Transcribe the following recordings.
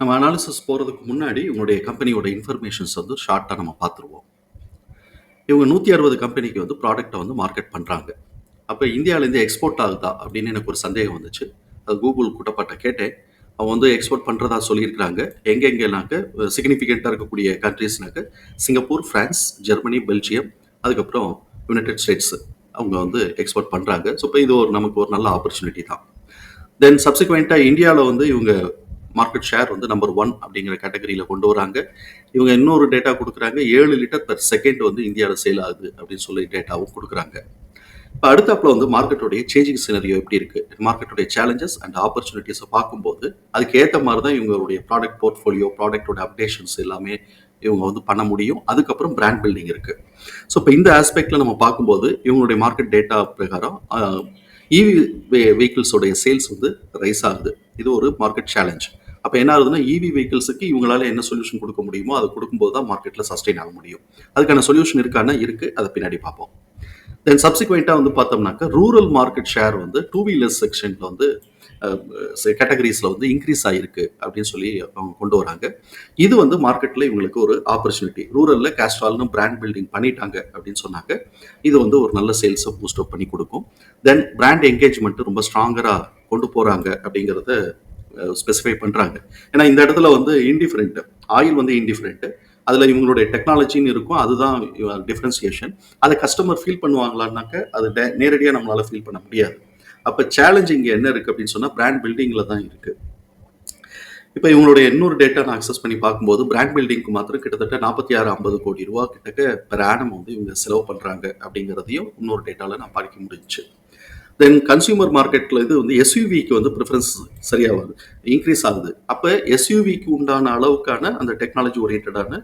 நம்ம அனாலிசிஸ் போகிறதுக்கு முன்னாடி உங்களுடைய கம்பெனியோட இன்ஃபர்மேஷன்ஸ் வந்து ஷார்ட்டாக நம்ம பார்த்துருவோம். இவங்க நூற்றி அறுபது கம்பெனிக்கு வந்து ப்ராடக்ட்டை வந்து மார்க்கெட் பண்ணுறாங்க அப்போ இந்தியாவிலேருந்து எக்ஸ்போர்ட் ஆகுதா அப்படின்னு எனக்கு ஒரு சந்தேகம் வந்துச்சு. அது கூகுள் கூட்டப்பட்ட கேட்டேன். அவங்க வந்து எக்ஸ்போர்ட் பண்ணுறதா சொல்லியிருக்கிறாங்க. எங்கெங்கேனாக்க சிக்னிஃபிகண்ட்டாக இருக்கக்கூடிய கண்ட்ரீஸ்னாக்க சிங்கப்பூர் ஃப்ரான்ஸ் ஜெர்மனி பெல்ஜியம் அதுக்கப்புறம் யுனைடெட் ஸ்டேட்ஸ் அவங்க வந்து எக்ஸ்போர்ட் பண்ணுறாங்க ஸோ இப்போ இது ஒரு நமக்கு ஒரு நல்ல ஆப்பர்ச்சுனிட்டி தான். தென் சப்சிக்வெண்ட்டாக இந்தியாவில் வந்து இவங்க மார்க்கெட் ஷேர் வந்து நம்பர் ஒன் அப்படிங்கிற கேட்டகரியில் கொண்டு வராங்க. இவங்க இன்னொரு டேட்டா கொடுக்குறாங்க ஏழு லிட்டர் பர் செகண்ட் வந்து இந்தியாவில் சேல் ஆகுது அப்படின்னு சொல்லி டேட்டாவும் கொடுக்குறாங்க. இப்போ அடுத்தாப்பில் வந்து மார்க்கெட்டோடைய சேஞ்சிங் சினரியோ எப்படி இருக்குது மார்க்கெட்டோடைய சேலஞ்சஸ் அண்ட் ஆப்பர்ச்சுனிட்டிஸை பார்க்கும்போது அதுக்கு ஏற்ற மாதிரி தான் இவங்களுடைய ப்ராடக்ட் போர்ட்ஃபோலியோ ப்ராடக்டோட அப்டேஷன்ஸ் எல்லாமே இவங்க வந்து பண்ண முடியும். அதுக்கப்புறம் பிராண்ட் பில்டிங் இருக்குது ஸோ இப்போ இந்த ஆஸ்பெக்டில் நம்ம பார்க்கும்போது இவங்களுடைய மார்க்கெட் டேட்டா பிரகாரம் இவி வெஹிக்கிள்ஸோடைய சேல்ஸ் வந்து ரைஸ் ஆகுது. இது ஒரு மார்க்கெட் சேலஞ்ச் அப்போ என்ன ஆகுதுன்னா இவி வெஹிக்கிள்ஸுக்கு இவங்களால என்ன சொல்யூஷன் கொடுக்க முடியுமோ அதை கொடுக்கும்போது தான் மார்க்கெட்டில் சஸ்டெயின் ஆக முடியும். அதுக்கான சொல்யூஷன் இருக்கான்னா இருக்குது அதை பின்னாடி பார்ப்போம். தென் சப்சிக்வெண்ட்டாக வந்து பார்த்தோம்னாக்கா ரூரல் மார்க்கெட் ஷேர் வந்து டூ வீலர் செக்ஷனில் வந்து கேட்டகரிஸில் வந்து இன்க்ரீஸ் ஆகிருக்கு அப்படின்னு சொல்லி அவங்க கொண்டு வராங்க. இது வந்து மார்க்கெட்டில் இவங்களுக்கு ஒரு ஆப்பர்ச்சுனிட்டி ரூரலில் கேஸ்ட்ரால்னு பிராண்ட் பில்டிங் பண்ணிட்டாங்க அப்படின்னு சொன்னாங்க. இது வந்து ஒரு நல்ல சேல்ஸை பூஸ்ட் அப் பண்ணி கொடுக்கும். தென் பிராண்ட் என்கேஜ்மெண்ட்டு ரொம்ப ஸ்ட்ராங்கராக கொண்டு போகிறாங்க அப்படிங்கிறத ஸ்பெசிஃபை பண்ணுறாங்க ஏன்னா இந்த இடத்துல வந்து இன்டிஃபரெண்ட் ஆயில் வந்து இன்டிஃபரெண்ட் அதில் இவங்களுடைய டெக்னாலஜின்னு இருக்கும் அதுதான் டிஃப்ரென்சியேஷன் அதை கஸ்டமர் ஃபீல் பண்ணுவாங்களான்னாக்க அது நேரடியாக நம்மளால் ஃபீல் பண்ண முடியாது. அப்போ சேலஞ்ச் இங்கே என்ன இருக்குது அப்படின்னு சொன்னால் பிராண்ட் பில்டிங்கில் தான் இருக்குது இப்போ இவங்களுடைய இன்னொரு டேட்டா நான் அக்சஸ் பண்ணி பார்க்கும்போது பிராண்ட் பில்டிங்க்கு மாத்திரம் கிட்டத்தட்ட நாற்பத்தி ஆறு ஐம்பது கோடி ரூபா கிட்டக்க பிராணம் வந்து இவங்க செலவு பண்ணுறாங்க அப்படிங்கிறதையும் இன்னொரு டேட்டாவில் நான் பார்க்க முடிஞ்சுச்சு. தென் கன்சியூமர் மார்க்கெட்டில் இது வந்து எஸ்யூவிக்கு வந்து ப்ரிஃபரன்ஸ் சரியாக வருது இன்க்ரீஸ் ஆகுது. அப்போ எஸ்யூவிக்கு உண்டான அளவுக்கான அந்த டெக்னாலஜி ஓரியன்டான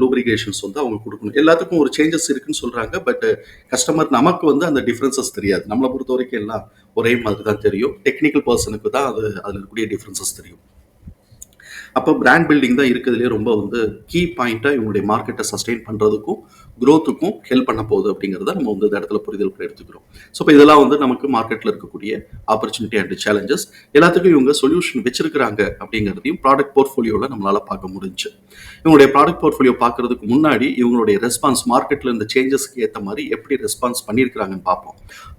லூப்ரிகேஷன்ஸ் வந்து அவங்க கொடுக்கணும். எல்லாத்துக்கும் ஒரு சேஞ்சஸ் இருக்குன்னு சொல்கிறாங்க பட் கஸ்டமர் நமக்கு வந்து அந்த டிஃப்ரென்சஸ் தெரியாது. நம்மளை பொறுத்த வரைக்கும் எல்லாம் ஒரே மாதிரி தான் தெரியும். டெக்னிக்கல் பர்சனுக்கு தான் அது அதில் இருக்கக்கூடிய டிஃப்ரென்சஸ் தெரியும். அப்போ பிராண்ட் பில்டிங் தான் இருக்கிறதுலே ரொம்ப வந்து கீ பாயிண்ட்டாக இவங்களுடைய மார்க்கெட்டை சஸ்டெயின் பண்ணுறதுக்கும் க்ரோத்துக்கும் ஹெல்ப் பண்ண போகுது அப்படிங்கிறத நம்ம வந்து இந்த இடத்துல புரிதல் எடுத்துக்கிறோம். ஸோ இப்போ இதெல்லாம் வந்து நமக்கு மார்க்கெட்டில் இருக்கக்கூடிய ஆப்பர்ச்சுனிட்டி அண்ட் சேலஞ்சஸ் எல்லாத்துக்கும் இவங்க சொல்யூஷன் வச்சிருக்கிறாங்க அப்படிங்கிறதையும் ப்ராடக்ட் போர்ட்ஃபோலியோவில் நம்மளால் பார்க்க முடிஞ்சு. இவங்களுடைய ப்ராடக்ட் போர்ட்ஃபோலியோ பார்க்கறதுக்கு முன்னாடி இவங்களுடைய ரெஸ்பான்ஸ் மார்க்கெட்டில் இந்த சேஞ்சஸ்க்கு ஏற்ற மாதிரி எப்படி ரெஸ்பான்ஸ் பண்ணியிருக்கிறாங்கன்னு பார்ப்போம்.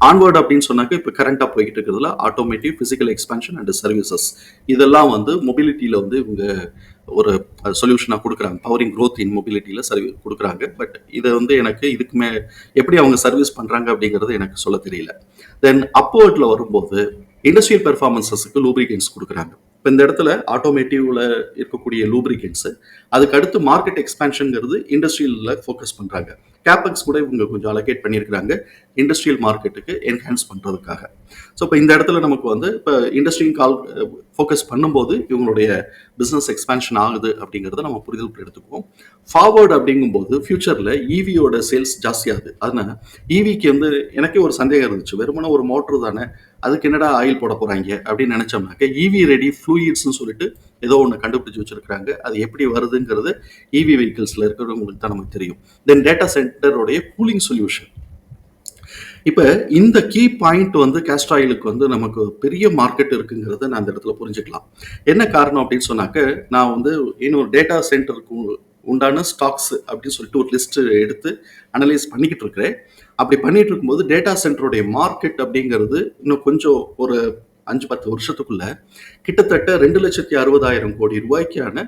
ஆன்வர்ட் அப்படின்னு சொன்னாக்க இப்போ கரண்ட்டாக போய்கிட்டு இருக்கிறதுல automotive physical expansion and services இதெல்லாம் வந்து மொபிலிட்டியில் வந்து இவங்க ஒரு சொல்யூஷனாக கொடுக்குறாங்க. பவரிங் க்ரோத் இன் மொபிலிட்டியில் சர்வீஸ் கொடுக்குறாங்க. பட் இதை வந்து எனக்கு இதுக்கு மே எப்படி அவங்க சர்வீஸ் பண்ணுறாங்க அப்படிங்கிறது எனக்கு சொல்ல தெரியல. தென் அப்போர்ட்டில் வரும்போது இண்டஸ்ட்ரியல் பெர்ஃபார்மன்ஸஸுக்கு லூப்ரிகன்ஸ் கொடுக்குறாங்க. இப்போ இந்த இடத்துல ஆட்டோமேட்டிவ்ல இருக்கக்கூடிய லூப்ரிகன்ஸு அதுக்கு அடுத்து மார்க்கெட் எக்ஸ்பேன்ஷனுங்கிறது இண்டஸ்ட்ரியலில் ஃபோக்கஸ் பண்ணுறாங்க கேபக்ஸ் கூட இவங்க கொஞ்சம் அலோகேட் பண்ணியிருக்கிறாங்க. இண்டஸ்ட்ரியல் மார்க்கெட்டுக்கு என்ஹான்ஸ் பண்ணுறதுக்காக ஸோ இப்போ இந்த இடத்துல நமக்கு வந்து இப்போ இண்டஸ்ட்ரியும் கால் ஃபோக்கஸ் பண்ணும்போது இவங்களுடைய பிஸ்னஸ் எக்ஸ்பேன்ஷன் ஆகுது அப்படிங்கிறத நம்ம புரிதல் எடுத்துக்குவோம். ஃபார்வர்டு அப்படிங்கும்போது ஃபியூச்சரில் ஈவியோட சேல்ஸ் ஜாஸ்தியாகுது. அதனால ஈவிக்கு வந்து எனக்கே ஒரு சந்தேகம் இருந்துச்சு. வெறுமனே ஒரு மோட்ரு தானே அதுக்கு என்னடா ஆயில் போட போகிறாங்க அப்படின்னு நினச்சோம்னாக்க ஈவி ரெடி ஃப்ளூயிட்ஸ்னு சொல்லிட்டு ஏதோ ஒன்று கண்டுபிடிச்சி வச்சுருக்கிறாங்க. அது எப்படி வருதுங்கிறது இவி வெஹிக்கிள்ஸில் இருக்கிறவங்களுக்கு தான் நமக்கு தெரியும். தென் டேட்டா சென்டருடைய கூலிங் சொல்யூஷன் இப்போ இந்த கீ பாயிண்ட் வந்து கேஸ்ட்ராயிலுக்கு வந்து நமக்கு பெரிய மார்க்கெட் இருக்குங்கிறத நான் அந்த இடத்துல புரிஞ்சுக்கலாம். என்ன காரணம் அப்படின்னு சொன்னாக்க நான் வந்து இன்னொரு டேட்டா சென்டருக்கு உண்டான ஸ்டாக்ஸ் அப்படின்னு சொல்லிட்டு ஒரு லிஸ்ட் எடுத்து அனலைஸ் பண்ணிக்கிட்டு இருக்கிறேன். அப்படி பண்ணிட்டு இருக்கும்போது டேட்டா சென்டருடைய மார்க்கெட் அப்படிங்கிறது இன்னும் கொஞ்சம் ஒரு அஞ்சு பத்து வருஷத்துக்குள்ள கிட்டத்தட்ட ரெண்டு லட்சத்தி அறுபதாயிரம் கோடி ரூபாய்க்கான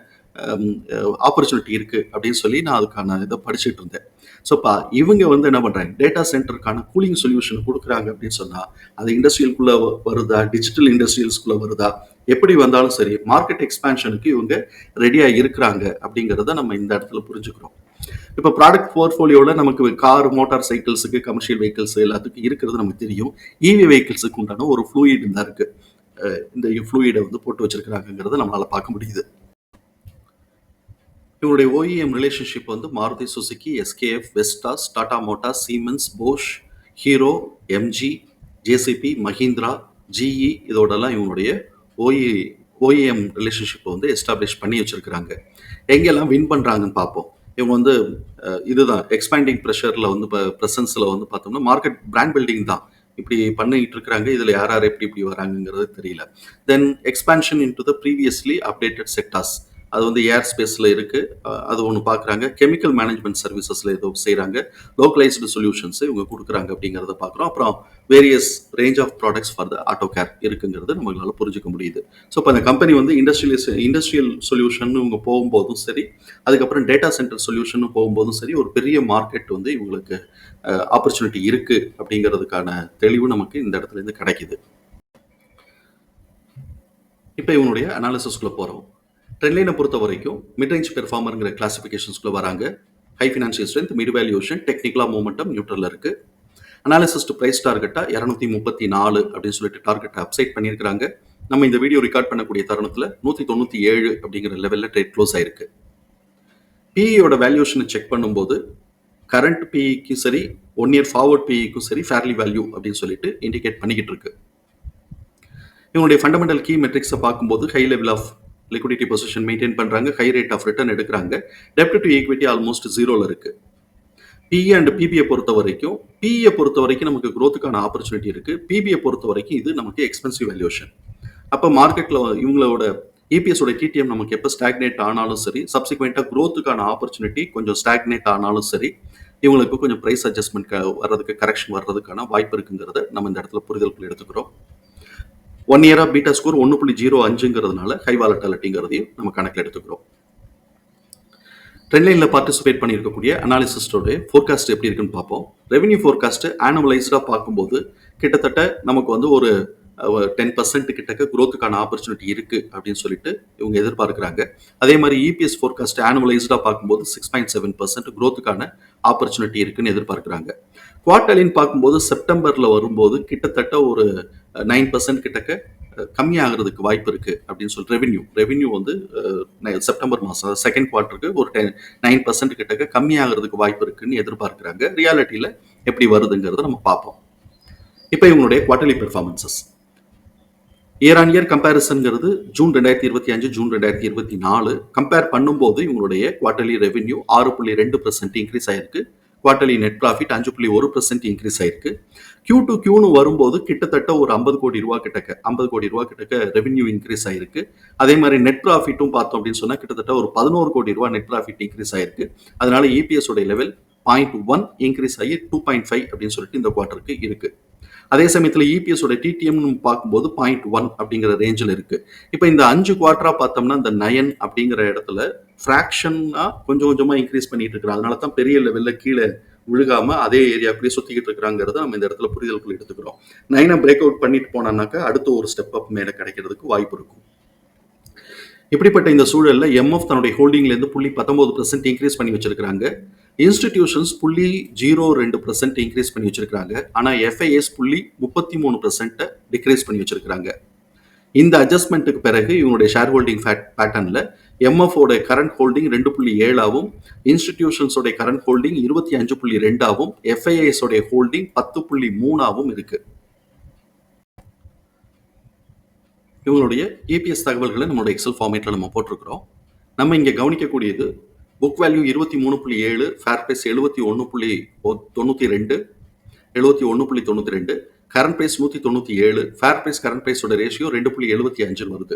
ஆப்பர்ச்சுனிட்டி இருக்கு அப்படின்னு சொல்லி நான் அதுக்கான இதை படிச்சுட்டு இருந்தேன். ஸோ பா இவங்க வந்து என்ன பண்றாங்க? டேட்டா சென்டருக்கான கூலிங் சொல்யூஷன் கொடுக்குறாங்க அப்படின்னு சொன்னா அது இண்டஸ்ட்ரியலுக்குள்ள வருதா? டிஜிட்டல் இண்டஸ்ட்ரியல்ஸ்குள்ள வருதா? எப்படி வந்தாலும் சரி மார்க்கெட் எக்ஸ்பேன்ஷனுக்கு இவங்க ரெடியாக இருக்கிறாங்க அப்படிங்கிறத நம்ம இந்த இடத்துல புரிஞ்சுக்கிறோம். இப்போ ப்ராடக்ட் போர்ட்ஃபோலியோவில் நமக்கு கார் மோட்டார் சைக்கிள்ஸுக்கு கமர்ஷியல் வெஹிக்கிள்ஸ் எல்லாத்துக்கும் இருக்கிறது நமக்கு தெரியும். இவி வெஹிக்கிள்ஸுக்கு உண்டான ஒரு ஃப்ளூயிட் தான் இருக்கு. இந்த ஃப்ளூயிடை வந்து போட்டு வச்சிருக்கிறாங்கங்கிறத நம்மளால பார்க்க முடியுது. இவங்களுடைய ஓஇஎம் ரிலேஷன்ஷிப் வந்து Maruti Suzuki SKF Vestas Tata motor Siemens Bosch Hero MG JCB Mahindra GE இதோடலாம் இவங்களுடைய ஓஇ ஓஇஎம் ரிலேஷன்ஷிப்பை வந்து எஸ்டாப்ளிஷ் பண்ணி வச்சுருக்கிறாங்க. எங்கெல்லாம் வின் பண்ணுறாங்கன்னு பார்ப்போம். இவங்க வந்து இதுதான் எக்ஸ்பேண்டிங் ப்ரெஷரில் வந்து இப்போ ப்ரெசன்ஸில் வந்து பார்த்தோம்னா மார்க்கெட் பிராண்ட் பில்டிங் தான். இப்படி பண்ணிட்டு இருக்கிறாங்க. இதில் யார் யார் எப்படி இப்படி வராங்கங்கிறது தெரியல. Then expansion into the previously updated sectors அது வந்து ஏர் ஸ்பேஸில் இருக்குது அது ஒன்று பார்க்குறாங்க கெமிக்கல் மேனேஜ்மெண்ட் சர்வீசஸில் ஏதோ செய்கிறாங்க லோக்கலைஸ்டு சொல்யூஷன்ஸ் இவங்க கொடுக்குறாங்க அப்படிங்கிறத பார்க்குறோம் அப்புறம் various range of products for the auto care இருக்குங்கிறது நம்மளால புரிஞ்சுக்க முடியுது. ஸோ இப்போ அந்த கம்பெனி வந்து இண்டஸ்ட்ரியல் இண்டஸ்ட்ரியல் சொல்யூஷன் இவங்க போகும்போதும் சரி அதுக்கப்புறம் டேட்டா சென்டர் சொல்யூஷன் போகும்போதும் சரி ஒரு பெரிய மார்க்கெட் வந்து இவங்களுக்கு ஆப்பர்ச்சுனிட்டி இருக்குது அப்படிங்கிறதுக்கான தெளிவு நமக்கு இந்த இடத்துல இருந்து கிடைக்குது. இப்போ இவனுடைய அனாலிசிஸ்குள்ளே போகிறோம் ட்ரெண்ட்லைனை பொறுத்த வரைக்கும் மிட்ரேஞ்ச் பெர்ஃபார்மருங்கிற கிளாசிஃபிகேஷன்ஸ்குள்ளே வராங்க. High financial strength mid valuation டெக்னிக்கலாக மூமெண்டம் நியூட்ரலில் இருக்குது அனாலிசிஸ்ட் ப்ரைஸ் டார்கெட்டாக இரநூத்தி முப்பத்தி நாலு அப்படின்னு சொல்லிட்டு டார்கெட்டை அப்சைட் பண்ணியிருக்கிறாங்க. நம்ம இந்த வீடியோ ரெக்கார்ட் பண்ணக்கூடிய தருணத்தில் நூற்றி தொண்ணூற்றி ஏழு அப்படிங்கிற லெவலில் ட்ரேட் க்ளோஸ் ஆயிருக்கு. பிஇயோட வேல்யூஷனை செக் பண்ணும்போது கரண்ட் பிஇக்கும் சரி ஒன் இயர் ஃபார்வர்ட் பிஇக்கும் சரி ஃபேர்லி வேல்யூ அப்படின்னு சொல்லிட்டு இண்டிகேட் பண்ணிக்கிட்டு இருக்கு. இவனுடைய ஃபண்டமெண்டல் கீ மெட்ரிக்ஸை பார்க்கும்போது high level of liquidity position maintain பண்ணுறாங்க ஹை ரேட் ஆஃப் ரிட்டர்ன் எடுக்கிறாங்க. டெப்ட் டு ஈக்விட்டி ஆல்மோஸ்ட் ஜீரோவில் இருக்குது பிஏ அண்ட் பிபியை பொறுத்த வரைக்கும் பிஇயை பொறுத்த வரைக்கும் நமக்கு க்ரோத்துக்கான ஆப்பர்ச்சுனிட்டி இருக்குது பிபியை பொறுத்த வரைக்கும் இது நமக்கு எக்ஸ்பென்சிவ் வேல்யூஷன் அப்போ மார்க்கெட்டில் இவங்களோட இபிஎஸோட டிடிஎம் நமக்கு எப்போ ஸ்டாக்னேட் ஆனாலும் சரி சப்சிக்வெண்ட்டாக க்ரோத்துக்கான ஆப்பர்ச்சுனிட்டி கொஞ்சம் ஸ்டாக்னேட் ஆனாலும் சரி இவங்களுக்கு கொஞ்சம் ப்ரைஸ் அட்ஜஸ்ட்மெண்ட் வர்றதுக்கு கரெக்ஷன் வர்றதுக்கான வாய்ப்பு இருக்குங்கிறத நம்ம இந்த இடத்துல புரிதலுக்குள் எடுத்துக்கிறோம். ஒன் இயராக பீட்டா ஸ்கோர் ஒன்று புள்ளி ஜீரோ அஞ்சுங்கிறதுனால ஹை வாலட்டாலிட்டிங்கிறதையும் நம்ம கணக்கில் எடுத்துக்கிறோம். ட்ரெண்ட்லைனில் பார்ட்டிசிபேட் பண்ணியிருக்கக்கூடிய அனாலிசிஸ்டோடைய ஃபோர்காஸ்ட் எப்படி இருக்குன்னு பார்ப்போம். ரெவென்யூ ஃபோர்காஸ்ட்டு ஆனுவலைஸ்டாக பார்க்கும்போது கிட்டத்தட்ட நமக்கு வந்து ஒரு டென் பர்சன்ட் கிட்டக்க குரோத்துக்கான ஆப்பர்ச்சுனிட்டி இருக்கு அப்படின்னு சொல்லிட்டு இவங்க எதிர்பார்க்குறாங்க. அதே மாதிரி இபிஎஸ் ஃபோர்காஸ்ட் ஆனுவலைஸ்டாக பார்க்கும்போது சிக்ஸ் பாயிண்ட் செவன் பர்சன்ட் குரோத்துக்கான ஆப்பர்ச்சுனிட்டி இருக்குன்னு எதிர்பார்க்குறாங்க. குவார்டர்லின்னு பார்க்கும்போது செப்டம்பரில் வரும்போது கிட்டத்தட்ட ஒரு நைன் பர்சன்ட் கிட்டக்க கம்மியாகிறதுக்கு வாய்ப்பு இருக்குது அப்படின்னு சொல்லி ரெவென்யூ ரெவென்யூ வந்து நை- செப்டம்பர் மாதம் செகண்ட் குவார்ட்டருக்கு ஒரு டென் நைன் பர்சன்ட் கிட்டக்க கம்மியாகிறதுக்கு வாய்ப்பு இருக்குன்னு எதிர்பார்க்குறாங்க. ரியாலிட்டியில் எப்படி வருதுங்கிறத நம்ம பார்ப்போம். இப்போ இவங்களுடைய quarterly performances year on year கம்பேரிசன்ங்கிறது June ரெண்டாயிரத்தி இருபத்தி அஞ்சு ஜூன் ரெண்டாயிரத்தி இருபத்தி நாலு. கம்பேர் பண்ணும்போது இவங்களுடைய குவார்டர்லி ரெவென்யூ ஆறு புள்ளி ரெண்டு பர்சன்ட் இன்க்ரீஸ் ஆயிருக்கு. குவார்டர்லி நெட் ப்ராஃபிட் அஞ்சு புள்ளி ஒரு பர்சன்ட் இன்க்ரீஸ் ஆயிருக்கு. கியூ டு கியூன்னு வரும்போது கிட்டத்தட்ட ஒரு ஐம்பது கோடி ரூபா கிட்டக்க ஐம்பது கோடி ரூபா கிட்டக்க ரெவென்யூ இன்க்ரீஸ் ஆயிருக்கு. அதே மாதிரி நெட் ப்ராஃபிட்டும் பார்த்தோம் அப்படின்னு சொன்னால் கிட்டத்தட்ட ஒரு பதினோரு கோடி ரூபா நெட் ப்ராஃபிட் இன்க்ரீஸ் ஆயிருக்கு. அதனால இபிஎஸ் உடைய லெவல் பாயிண்ட் ஒன் இன்க்ரீஸ் ஆகி டூ பாயிண்ட் ஃபைவ் அப்படின்னு சொல்லிட்டு இந்த குவார்ட்டருக்கு இருக்குது அதே சமயத்தில் இபிஎஸ் டிடிஎம்னு பார்க்கும்போது பாயிண்ட் ஒன் அப்படிங்கிற ரேஞ்சில் இருக்கு. இப்போ இந்த அஞ்சு குவார்ட்டராக பார்த்தோம்னா இந்த நயன் அப்படிங்கிற இடத்துல ஃப்ராக்ஷனாக கொஞ்சம் கொஞ்சமாக இன்க்ரீஸ் பண்ணிட்டு இருக்கிறாங்க அதனால தான் பெரிய லெவல்ல கீழே விழுகாம அதே ஏரியாக்குள்ளேயே சுத்திக்கிட்டு இருக்கிறாங்கிறத நம்ம இந்த இடத்துல புரிதலுக்குள்ள எடுத்துக்கிறோம். நைனை பிரேக் அவுட் பண்ணிட்டு போனான்னாக்கா அடுத்த ஒரு ஸ்டெப் அப் மேலே கிடைக்கிறதுக்கு வாய்ப்பு இருக்கும். இப்படிப்பட்ட இந்த சூழலில் எம்எஃப் தன்னுடைய ஹோல்டிங்லேருந்து புள்ளி பத்தொன்பது பர்சன்ட் இன்க்ரீஸ் பண்ணி வச்சிருக்கிறாங்க. இன்ஸ்டிடியூஷன்ஸ் புள்ளி ஜீரோ ரெண்டு பர்சன்ட் இன்க்ரீஸ் பண்ணி வச்சிருக்காங்க ஆனால் எஃப்ஐஎஸ் புள்ளி முப்பத்தி மூணு பர்சன்ட்டை டிக்ரீஸ் பண்ணி வச்சிருக்கிறாங்க. இந்த அட்ஜஸ்ட்மெண்ட்டுக்கு பிறகு இவனுடைய ஷேர் ஹோல்டிங் ஃபேட் பேட்டர்னில் ஓட கரண்ட் ஹோல்டிங் ரெண்டு புள்ளி ஏழாவும் இன்ஸ்டிடியூஷன்ஸோடைய கரண்ட் ஹோல்டிங் இருபத்தி அஞ்சு புள்ளி ரெண்டாவும் எஃப்ஐஎஸோடைய ஹோல்டிங் பத்து புள்ளி மூணாவும் இருக்கு. இவங்களுடைய இபிஎஸ் தகவல்களை நம்மளோட எக்ஸல் ஃபார்மேட்டில் நம்ம போட்டிருக்கிறோம். நம்ம இங்கே கவனிக்கக்கூடியது புக் வேல்யூ இருபத்தி மூணு புள்ளி ஏழு ஃபேர் ப்ரைஸ் எழுபத்தி ஒன்று புள்ளி ஒ- தொண்ணூற்றி ரெண்டு எழுபத்தி ஒன்று புள்ளி தொண்ணூற்றி ரெண்டு கரண்ட் ப்ரைஸ் நூற்றி தொண்ணூற்றி ஏழு ஃபேர் ப்ரைஸ் கரண்ட் ப்ரைஸோட ரேஷியோ ரெண்டு புள்ளி எழுபத்தி அஞ்சுன்னு வருது.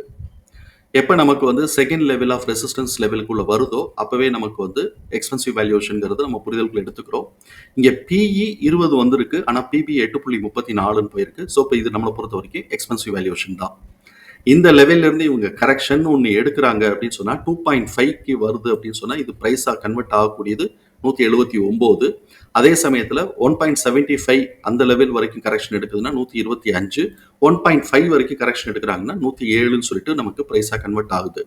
எப்போ நமக்கு வந்து செகண்ட் லெவல் ஆஃப் ரெசிஸ்டன்ஸ் லெவலுக்குள்ள வருதோ அப்போவே நமக்கு வந்து எக்ஸ்பென்சிவ் வேல்யூஷனுங்கிறது நம்ம புரிதலுக்குள்ள எடுத்துக்கிறோம். இங்கே பிஇ இருபது வந்திருக்கு ஆனால் பிபி எட்டு புள்ளி முப்பத்தி நாலுன்னு போயிருக்கு. ஸோ இப்போ இது நம்மளை பொறுத்த வரைக்கும் எக்ஸ்பென்சிவ் வேல்யூஷன் தான். இந்த லெவல்லேருந்து இவங்க கரெக்ஷன் ஒன்று எடுக்கிறாங்க அப்படின்னு சொன்னால் டூ பாயிண்ட் ஃபைவ்க்கு வருது அப்படின்னு சொன்னால் இது ப்ரைஸாக கன்வெர்ட் ஆகக்கூடியது நூற்றி எழுபத்தி ஒம்பது. அதே சமயத்தில் ஒன் பாயிண்ட் செவன்ட்டி ஃபைவ் அந்த லெவல் வரைக்கும் கரெக்ஷன் எடுக்குதுன்னா நூற்றி இருபத்தி அஞ்சு. ஒன் பாயிண்ட் ஃபைவ் வரைக்கும் கரெக்ஷன் எடுக்கிறாங்கன்னா நூற்றி ஏழுன்னு சொல்லிட்டு நமக்கு ப்ரைஸாக கன்வெர்ட் ஆகுது.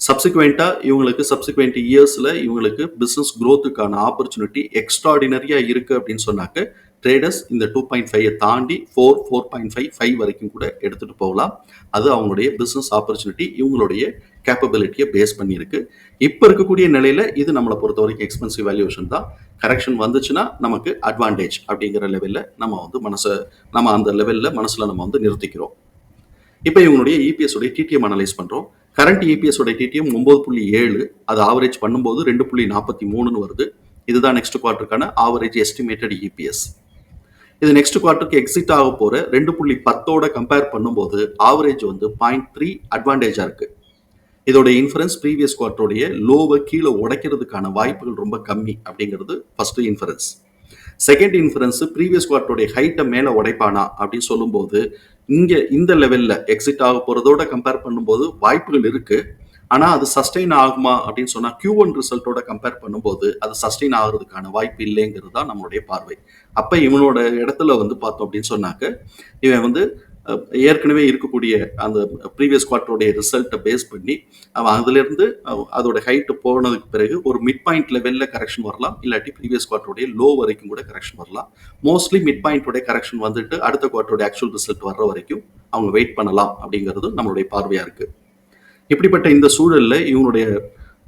சப்சிக்வெண்ட்டாக இவங்களுக்கு சப்சிக்வெண்ட் இயர்ஸில் இவங்களுக்கு பிஸ்னஸ் க்ரோத்துக்கான ஆப்பர்ச்சுனிட்டி எக்ஸ்ட்ராடினரியாக இருக்குது அப்படின்னு சொன்னாக்க ட்ரேடர்ஸ் இந்த டூ பாயிண்ட் ஃபைவை தாண்டி four four point five five வரைக்கும் கூட எடுத்துகிட்டு போகலாம். அது அவங்களுடைய பிஸ்னஸ் ஆப்பர்ச்சுனிட்டி இவங்களுடைய கேப்பபிலிட்டியை பேஸ் பண்ணியிருக்கு. இப்போ இருக்கக்கூடிய நிலையில் இது நம்மளை பொறுத்த வரைக்கும் எக்ஸ்பென்சிவ் வேல்யூஷன் தான். கரெக்ஷன் வந்துச்சுன்னா நமக்கு அட்வான்டேஜ் அப்படிங்கிற லெவலில் நம்ம வந்து மனசை நம்ம அந்த லெவலில் மனசில் நம்ம வந்து நிறுத்திக்கிறோம். இப்போ இவங்களுடைய இபிஎஸ் உடைய டிடிஎம் அனலைஸ் பண்ணுறோம் கரண்ட் இபிஎஸோட டிடிஎம் ஒம்பது புள்ளி ஏழு அது ஆவரேஜ் பண்ணும்போது ரெண்டு புள்ளி நாற்பத்தி மூணுன்னு வருது. இதுதான் நெக்ஸ்ட் குவார்ட்டருக்கான ஆவரேஜ் எஸ்டிமேட்டட் இபிஎஸ் இது நெக்ஸ்ட் குவார்ட்டருக்கு எக்ஸிட் ஆக போகிற ரெண்டு புள்ளி பத்தோட கம்பேர் பண்ணும்போது ஆவரேஜ் வந்து பாயிண்ட் த்ரீ அட்வான்டேஜாக இருக்குது இதோட இன்ஃபரன்ஸ் ப்ரீவியஸ் குவார்ட்டருடைய லோவை கீழே உடைக்கிறதுக்கான வாய்ப்புகள் ரொம்ப கம்மி அப்படிங்கிறது first inference second inference previous குவார்ட்டருடைய ஹைட்டை மேலே உடைப்பானா அப்படின்னு சொல்லும்போது இங்கே இந்த லெவலில் எக்ஸிட் ஆக போகிறதோட கம்பேர் பண்ணும்போது வாய்ப்புகள் இருக்குது ஆனால் அது சஸ்டெயின் ஆகுமா அப்படின்னு சொன்னால் கியூ ஒன் ரிசல்ட்டோட கம்பேர் பண்ணும்போது அது சஸ்டெயின் ஆகிறதுக்கான வாய்ப்பு இல்லைங்கிறது தான் நம்மளுடைய பார்வை. அப்போ இவனோட இடத்துல வந்து பார்த்தோம் அப்படின்னு சொன்னாக்க இவன் வந்து ஏற்கனவே இருக்கக்கூடிய அந்த ப்ரீவியஸ் குவார்ட்டருடைய ரிசல்ட்டை பேஸ் பண்ணி அவன் அதுலேருந்து அதோட ஹைட்டு போனதுக்கு பிறகு ஒரு மிட் பாயிண்ட் லெவலில் கரெக்ஷன் வரலாம். இல்லாட்டி ப்ரீவியஸ் குவார்ட்டருடைய லோ வரைக்கும் கூட கரெக்ஷன் வரலாம். மோஸ்ட்லி மிட் பாயிண்ட்டுடைய கரெக்ஷன் வந்துட்டு அடுத்த குவார்ட்டருடைய ஆக்சுவல் ரிசல்ட் வர்ற வரைக்கும் அவங்க வெயிட் பண்ணலாம் அப்படிங்கிறது நம்மளுடைய பார்வையாக இருக்குது இப்படிப்பட்ட இந்த சூழலில் இவனுடைய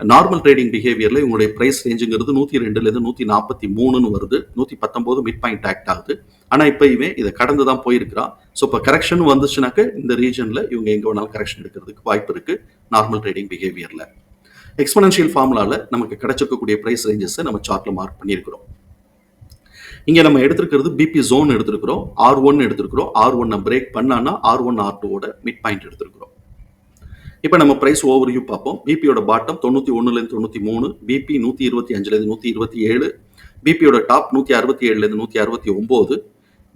நார்மல் ட்ரேடிங் பிஹேவியர்ல இவங்களுடைய பிரைஸ் ரேஞ்சுங்கிறது நூத்தி ரெண்டுல இருந்து நூத்தி நாற்பத்தி மூணுன்னு வருது. நூத்தி பத்தொன்பது மிட் பாயிண்ட் ஆக்ட் ஆகுது. ஆனா இப்போ இவன் இதை கடந்து தான் போயிருக்கிறான். ஸோ இப்போ கரெக்ஷன் வந்துச்சுனாக்க இந்த ரீஜன்ல இவங்க எங்க வேணாலும் கரெக்ஷன் எடுக்கிறதுக்கு வாய்ப்பு இருக்கு நார்மல் ட்ரேடிங் பிஹேவியர்ல எக்ஸ்பனன்ஷியல் ஃபார்முலால நமக்கு கிடைச்சிருக்கக்கூடிய பிரைஸ் ரேஞ்சஸை நம்ம சார்ட்ல மார்க் பண்ணியிருக்கிறோம். இங்க நம்ம எடுத்திருக்கிறது பிபி ஜோன் எடுத்திருக்கிறோம். ஆர் ஒன் எடுத்திருக்கிறோம். ஆர் ஒன்னை பிரேக் பண்ணான்னா ஆர் ஒன் ஆர் டூவோட மிட் பாயிண்ட் எடுத்திருக்கிறோம். இப்போ நம்ம பிரைஸ் ஓவர்வியூ பார்ப்போம். பிபியோட பாட்டம் தொண்ணூற்றி ஒன்றுலேருந்து தொண்ணூற்றி மூணு பிபி நூற்றி இருபத்தி அஞ்சுலேருந்து நூற்றி இருபத்தி ஏழு பிபியோட டாப் நூற்றி அறுபத்தி ஏழுலேருந்து நூற்றி அறுபத்தி ஒம்பது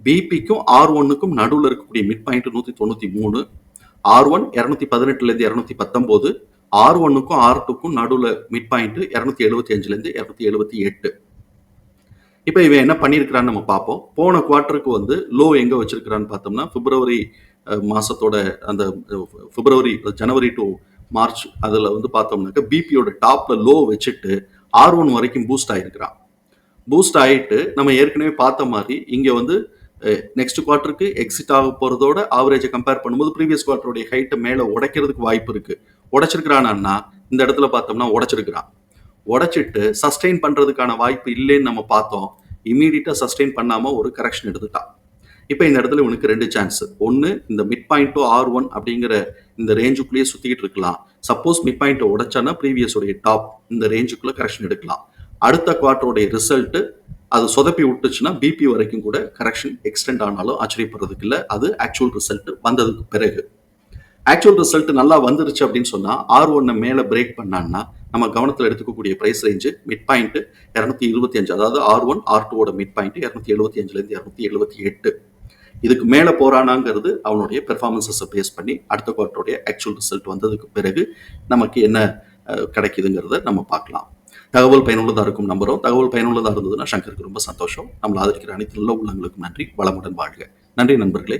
பிபிக்கும் ஆர் ஒன்னுக்கும் நடுவில் இருக்கக்கூடிய மிட் பாயிண்ட் நூற்றி தொண்ணூற்றி மூணு ஆர் ஒன் இரநூத்தி பதினெட்டுலேருந்து இரநூத்தி பத்தொம்போது ஆர் ஒன்னுக்கும் ஆர் டூக்கும் நடுவில் மிட் பாயிண்ட் இரநூத்தி எழுபத்தி அஞ்சுலேருந்து இரநூத்தி எழுபத்தி எட்டு. இப்போ இவன் என்ன பண்ணியிருக்கிறான்னு நம்ம பார்ப்போம். போன குவார்ட்டருக்கு வந்து லோ எங்கே வச்சிருக்கிறான்னு பார்த்தோம்னா பிப்ரவரி மாதத்தோட அந்த பிப்ரவரி ஜனவரி டு மார்ச் அதில் வந்து பார்த்தோம்னாக்க பிபியோட டாப்பில் லோ வச்சுட்டு ஆர் ஒன் வரைக்கும் பூஸ்ட் ஆகிருக்கிறான் பூஸ்ட் ஆகிட்டு நம்ம ஏற்கனவே பார்த்த மாதிரி இங்கே வந்து நெக்ஸ்ட் குவார்ட்டருக்கு எக்ஸிட் ஆக போகிறதோட ஆவரேஜை கம்பேர் பண்ணும்போது ப்ரீவியஸ் குவார்ட்டருடைய ஹைட்டை மேலே உடைக்கிறதுக்கு வாய்ப்பு இருக்குது உடைச்சிருக்கிறானா இந்த இடத்துல பார்த்தோம்னா உடைச்சிருக்கிறான். உடைச்சிட்டு சஸ்டெயின் பண்ணுறதுக்கான வாய்ப்பு இல்லைன்னு நம்ம பார்த்தோம். இமீடியட்டாக சஸ்டெயின் பண்ணாமல் ஒரு கரெக்ஷன் எடுத்துட்டான். இப்போ இந்த இடத்துல உனக்கு ரெண்டு சான்ஸ் ஒன்று இந்த mid point to R one அப்படிங்கிற இந்த ரேஞ்சுக்குள்ளேயே சுற்றிக்கிட்டு இருக்கலாம். சப்போஸ் மிட் பாயிண்ட்டை உடைச்சானா ப்ரீவியஸோடைய டாப் இந்த ரேஞ்சுக்குள்ளே கரெக்ஷன் எடுக்கலாம். அடுத்த குவார்ட்டருடைய ரிசல்ட்டு அது சொதப்பி விட்டுச்சுன்னா பிபி வரைக்கும் கூட கரெக்ஷன் எக்ஸ்டெண்ட் ஆனாலும் ஆச்சரியப்படுறதுக்கு இல்லை. அது ஆக்சுவல் ரிசல்ட் வந்ததுக்கு பிறகு. ஆக்சுவல் ரிசல்ட் நல்லா வந்துருச்சு அப்படின்னு சொன்னால் ஆர் ஒன்னை மேலே பிரேக் பண்ணான்னா நம்ம கவனத்தில் எடுத்துக்கக்கூடிய பிரைஸ் ரேஞ்சு மிட் பாயிண்ட்டு இரநூத்தி இருபத்தி அஞ்சு அதாவது ஆர் ஒன் ஆர் டூவோட மிட் பாயிண்ட் இரநூத்தி எழுபத்தி அஞ்சுலேருந்து இரநூத்தி எழுபத்தி எட்டு. இதுக்கு மேலே போறானாங்கிறது அவனுடைய பெர்ஃபார்மன்ஸஸை பேஸ் பண்ணி அடுத்த குவார்ட்டருடைய ஆக்சுவல் ரிசல்ட் வந்ததுக்கு பிறகு நமக்கு என்ன கிடைக்குதுங்கிறத நம்ம பார்க்கலாம். தகவல் பயனுள்ளதாக இருக்கும் நம்பரும் தகவல் பயனுள்ளதாக இருந்ததுன்னா சங்கருக்கு ரொம்ப சந்தோஷம். நம்மளை ஆதரிக்கிற அனைத்து நல்ல உள்ளங்களுக்கும் நன்றி. வளமுடன் வாழ்க. நன்றி நண்பர்களே.